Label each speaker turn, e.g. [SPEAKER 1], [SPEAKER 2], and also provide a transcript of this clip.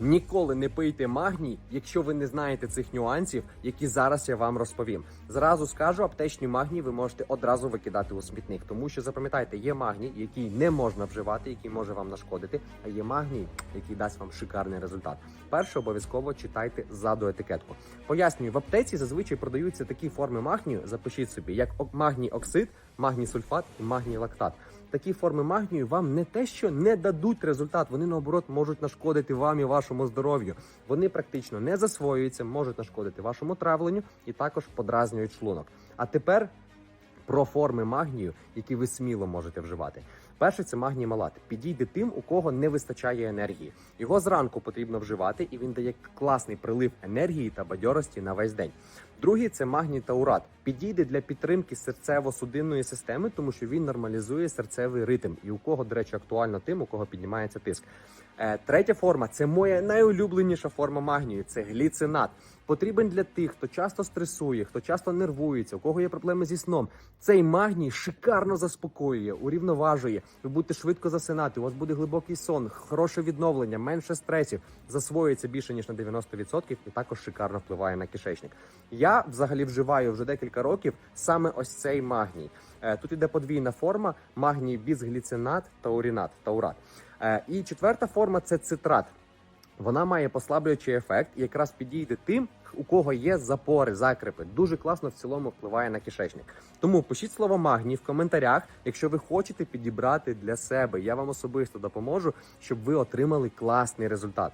[SPEAKER 1] Ніколи не пийте магній, якщо ви не знаєте цих нюансів, які зараз я вам розповім. Зразу скажу, аптечний магній ви можете одразу викидати у смітник, тому що запам'ятайте, є магній, який не можна вживати, який може вам нашкодити, а є магній, який дасть вам шикарний результат. Перше обов'язково читайте ззаду етикетку. Пояснюю, в аптеці зазвичай продаються такі форми магнію. Запишіть собі, як магній оксид, магній сульфат і магній лактат. Такі форми магнію вам не те, що не дадуть результат, вони наоборот можуть нашкодити вам і вашому здоров'ю. Вони практично не засвоюються, можуть нашкодити вашому травленню і також подразнюють шлунок. А тепер про форми магнію, які ви сміло можете вживати. Перше це магній малат. Підійде тим, у кого не вистачає енергії. Його зранку потрібно вживати, і він дає класний прилив енергії та бадьорості на весь день. Другий це магній таурат. Підійде для підтримки серцево-судинної системи, тому що він нормалізує серцевий ритм. І у кого, до речі, актуально тим, у кого піднімається тиск. Е, Третя форма це моя найулюбленіша форма магнію. Це гліцинат. Потрібен для тих, хто часто стресує, хто часто нервується, у кого є проблеми зі сном. Цей магній шикарно заспокоює, урівноважує. Ви будете швидко засинати. У вас буде глибокий сон, хороше відновлення, менше стресів, засвоюється більше ніж на 90% і також шикарно впливає на кишечник. Я взагалі вживаю вже декілька років саме ось цей магній. Е, Тут іде подвійна форма: магній бізгліцинат та урінат, таурат. Е, І четверта форма це цитрат. Вона має послаблюючий ефект і якраз підійде тим, у кого є запори, закрипи. Дуже класно в цілому впливає на кишечник. Тому пишіть слово магній в коментарях, якщо ви хочете підібрати для себе. Я вам особисто допоможу, щоб ви отримали класний результат.